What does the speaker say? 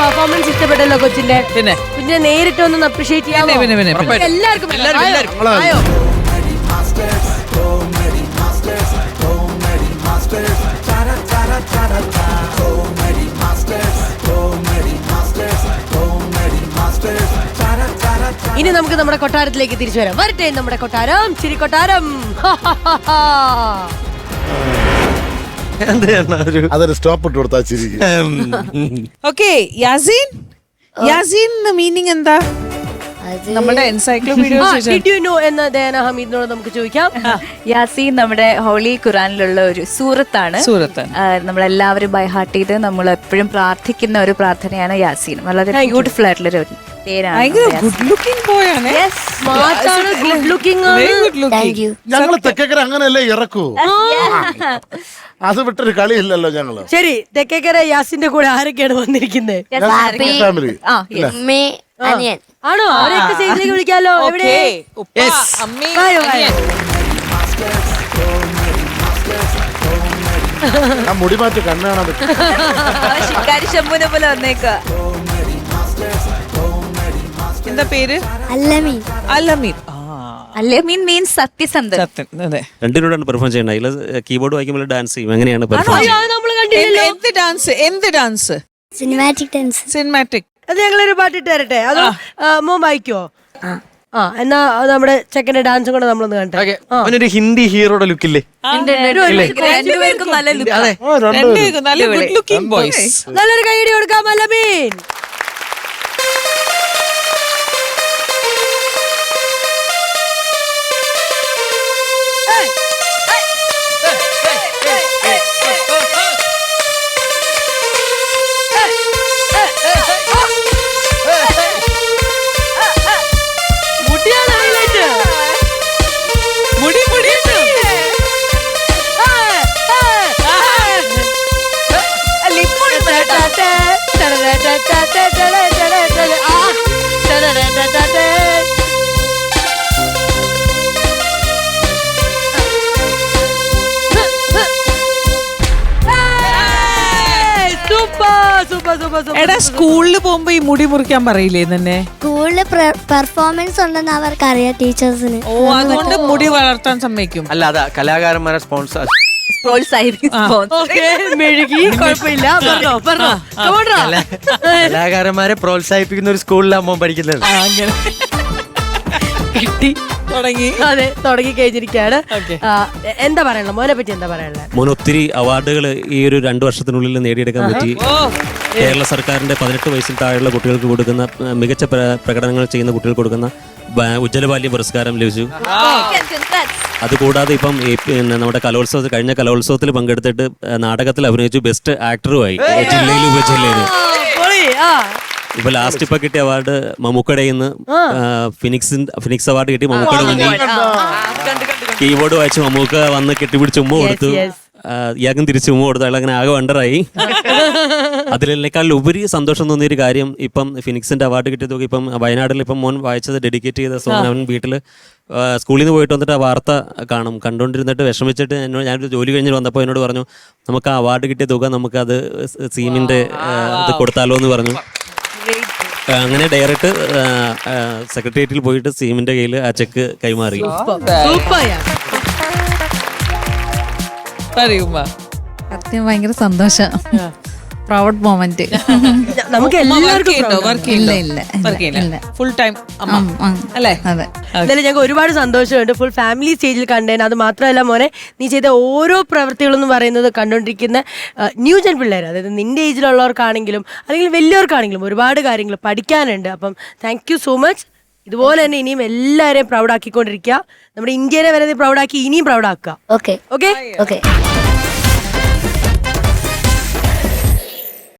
Performance ഇഷ്ടപ്പെട്ടല്ലോ കൊച്ചിന്റെ. പിന്നെ? പിന്നെ നേരിട്ട് ഒന്ന് അപ്രീഷിയേറ്റ് ചെയ്യാം പിന്നെ, പിന്നെ, പിന്നെ. നമുക്ക് എല്ലാവർക്കും. ആയോ? ഇനി നമുക്ക് നമ്മുടെ കൊട്ടാരത്തിലേക്ക് തിരിച്ചു വരാം. വരട്ടെ നമ്മുടെ കൊട്ടാരം. ചിരി കൊട്ടാരം അതൊരു സ്റ്റോപ്പ് ഇട്ട് കൊടുത്താ ചിരിക്കും ഓക്കെ യാസീൻ യാസീൻ മീനിങ് എന്താ? നമ്മുടെ എൻസൈക്ലോപീഡിയ ഡിഡ് യു നോ എന്ന ഹമീദിനോട് നമുക്ക് ചോദിക്കാം. യാസീൻ നമ്മുടെ ഹോളി ഖുറാനിലുള്ള ഒരു സൂറത്താണ്. സൂറത്ത്. നമ്മളെല്ലാവരും ബൈ ഹാർട്ട് ചെയ്ത് നമ്മൾ എപ്പോഴും പ്രാർത്ഥിക്കുന്ന ഒരു പ്രാർത്ഥനയാണ് യാസീൻ. വളരെ ബ്യൂട്ടിഫുൾ ആയിട്ടുള്ള ഒരു പേരാണ് ഭയങ്കര ഗുഡ് ലുക്കിംഗ് ബോയ് ആണ്. സ്മാർട്ടാണ് ഗുഡ് ലുക്കിംഗ് ആണ്. ഗുഡ് ലുക്കിംഗ് ഞങ്ങൾ തെക്കേക്കര അങ്ങനെയല്ലേ ഇറക്കൂ? അത് വിട്ടൊരു കളിയില്ലല്ലോ ഞങ്ങൾ. ശരി തെക്കേക്കര യാസിന്റെ കൂടെ ആരൊക്കെയാണ് വന്നിരിക്കുന്നത് ഫാമിലി ആ അമ്മേ അനിയൻ. ആണോ? അവരെയൊക്കെ സ്റ്റേജിലേക്ക് വിളിക്കാലോ? എവിടെ? ഓക്കേ. ഉപ്പ അമ്മി. അനിയൻ. ആ മുടി മാറ്റി കണ്ണാണ് ശിക്കാരി ശംഭുനെ പോലെ വന്നേക്ക എന്താ പേര്? അല്ലമീൻ. അല്ലമീൻ. മീൻസ് സത്യസന്ധൻ. സത്യം. അതെ. രണ്ടിനോടാണ് പെർഫോം അതിൽ കീബോർഡ് വായിക്കുമ്പോൾ ഡാൻസ് ചെയ്യും. എങ്ങനെയാണ് പെർഫോം അയ്യോ, അത് കണ്ടില്ലല്ലോ. എന്ത് ഡാൻസ് എന്ത് ഡാൻസ് സിനിമാറ്റിക് ഡാൻസ് സിനിമാറ്റിക് അത് ഞങ്ങളൊരു പാട്ടിട്ട് തരട്ടെ? അതോ മോ വായിക്കോ ആ. എന്നാ നമ്മുടെ ചെക്കന്റെ ഡാൻസും കൂടെ നമ്മളൊന്ന് കണ്ടേ. അവനൊരു ഹിന്ദി ഹീറോയുടെ ലുക്കില്ലേ? രണ്ടുപേർക്കും നല്ല look ആ. രണ്ടുപേർക്കും നല്ല ഗുഡ് ലുക്കിംഗ് ബോയ്സ് നല്ലൊരു കൈയടി കൊടുക്കാം എടാ സ്കൂളിൽ പോകുമ്പോ ഈ മുടി മുറിക്കാൻ പറയില്ലേ തന്നെ സ്കൂളിൽ പെർഫോമൻസ് ഉണ്ടെന്ന് അവർക്കറിയാം ടീച്ചേഴ്സിന്. ഓ അതുകൊണ്ട് മുടി വളർത്താൻ സമ്മതിക്കും. അല്ല അതാ കലാകാരന്മാരെ സ്പോൺസർ. കലാകാരന്മാരെ പ്രോത്സാഹിപ്പിക്കുന്ന ഒരു സ്കൂളിലാണ് മോൻ പഠിക്കുന്നത്. കിട്ടി. തുടങ്ങി. അതെ തുടങ്ങി കഴിഞ്ഞിരിക്കുകയാണ്. എന്താ പറയാനുള്ളത്? മോനെ പറ്റി എന്താ പറയാനുള്ളത്? മോൻ ഒത്തിരി അവാർഡുകൾ ഈ ഒരു രണ്ടു വർഷത്തിനുള്ളിൽ നേടിയെടുക്കാൻ പറ്റി. കേരള സർക്കാരിന്റെ പതിനെട്ട് വയസ്സിൽ താഴെയുള്ള കുട്ടികൾക്ക് കൊടുക്കുന്ന മികച്ച പ്ര- പ്രകടനങ്ങൾ ചെയ്യുന്ന കുട്ടികൾക്ക് കൊടുക്കുന്ന ഉജ്ജല ഉജ്ജ്വല ബാല്യ പുരസ്കാരം ലഭിച്ചു. അതുകൂടാതെ ഇപ്പം നമ്മുടെ കലോത്സവത്തിൽ കഴിഞ്ഞ കലോത്സവത്തിൽ പങ്കെടുത്തിട്ട് നാടകത്തിൽ അഭിനയിച്ചു ബെസ്റ്റ് ആക്ടറുമായി ജില്ലയിലും ഉപജില്ലയിലും പൊളി, ആ. ഇപ്പൊ ലാസ്റ്റ് ഇപ്പൊ കിട്ടിയ അവാർഡ് മമ്മൂക്കടയിൽ നിന്ന് ഫിനിക്സ് ഫിനിക്സ് അവാർഡ് കിട്ടി മമ്മൂക്കട മുന്നിൽ. കീബോർഡ് വായിച്ച് മമ്മൂക്ക വന്ന് കെട്ടിപ്പിടിച്ച് ഉമ്മ കൊടുത്തു. ഇയാൾക്കും തിരിച്ച് ഉമ്മ കൊടുത്തു. അയാൾ അങ്ങനെ ആകെ വണ്ടറായി. അതിലേക്കാൾ ഉപരി സന്തോഷം തോന്നിയ ഒരു കാര്യം ഇപ്പം ഫിനിക്സിന്റെ അവാർഡ് കിട്ടിയത് നോക്കി ഇപ്പം വയനാട്ടിൽ ഇപ്പം മോൻ വായിച്ചത് ഡെഡിക്കേറ്റ് ചെയ്ത സോങ് അവൻ വീട്ടിൽ സ്കൂളിൽ നിന്ന് പോയിട്ട് വന്നിട്ട് ആ വാർത്ത കാണും. കണ്ടുകൊണ്ടിരുന്നിട്ട് വിഷമിച്ചിട്ട് എന്നോട് ഞാനൊരു ജോലി കഴിഞ്ഞ് വന്നപ്പോൾ എന്നോട് പറഞ്ഞു നമുക്ക് ആ അവാർഡ് കിട്ടിയ തുക നമുക്ക് അത് സീമിന്റെ ഇത് കൊടുത്താലോ എന്ന് പറഞ്ഞു അങ്ങനെ ഡയറക്റ്റ് സെക്രട്ടേറിയറ്റിൽ പോയിട്ട് സീമിന്റെ കയ്യിൽ ആ ചെക്ക് കൈമാറി. സത്യം ഭയങ്കര സന്തോഷം. പ്രൗഡ് മൊമെന്റ് നമുക്ക് എല്ലാവർക്കും ഇല്ല, ഇല്ല, ഫുൾ ടൈം. അല്ലേ? അതെ. എന്തായാലും ഞങ്ങൾക്ക് ഒരുപാട് സന്തോഷമുണ്ട്. ഫുൾ ഫാമിലി സ്റ്റേജിൽ കണ്ടേന്. അത് മാത്രമല്ല മോനെ നീ ചെയ്ത ഓരോ പ്രവൃത്തികളെന്ന് പറയുന്നത് കണ്ടുകൊണ്ടിരിക്കുന്ന ന്യൂ ജൻ പിള്ളേർ അതായത് നിന്റെ ഏജിലുള്ളവർക്കാണെങ്കിലും അല്ലെങ്കിൽ വലിയവർക്കാണെങ്കിലും ഒരുപാട് കാര്യങ്ങൾ പഠിക്കാനുണ്ട്. അപ്പം താങ്ക് യു സോ മച്ച് ഇതുപോലെ തന്നെ ഇനിയും എല്ലാവരെയും പ്രൗഡാക്കിക്കൊണ്ടിരിക്കുക നമ്മുടെ ഇന്ത്യനെ വരെ പ്രൗഡാക്കി ഇനിയും പ്രൗഡാക്കുക ഓക്കെ ഓക്കെ ഓക്കെ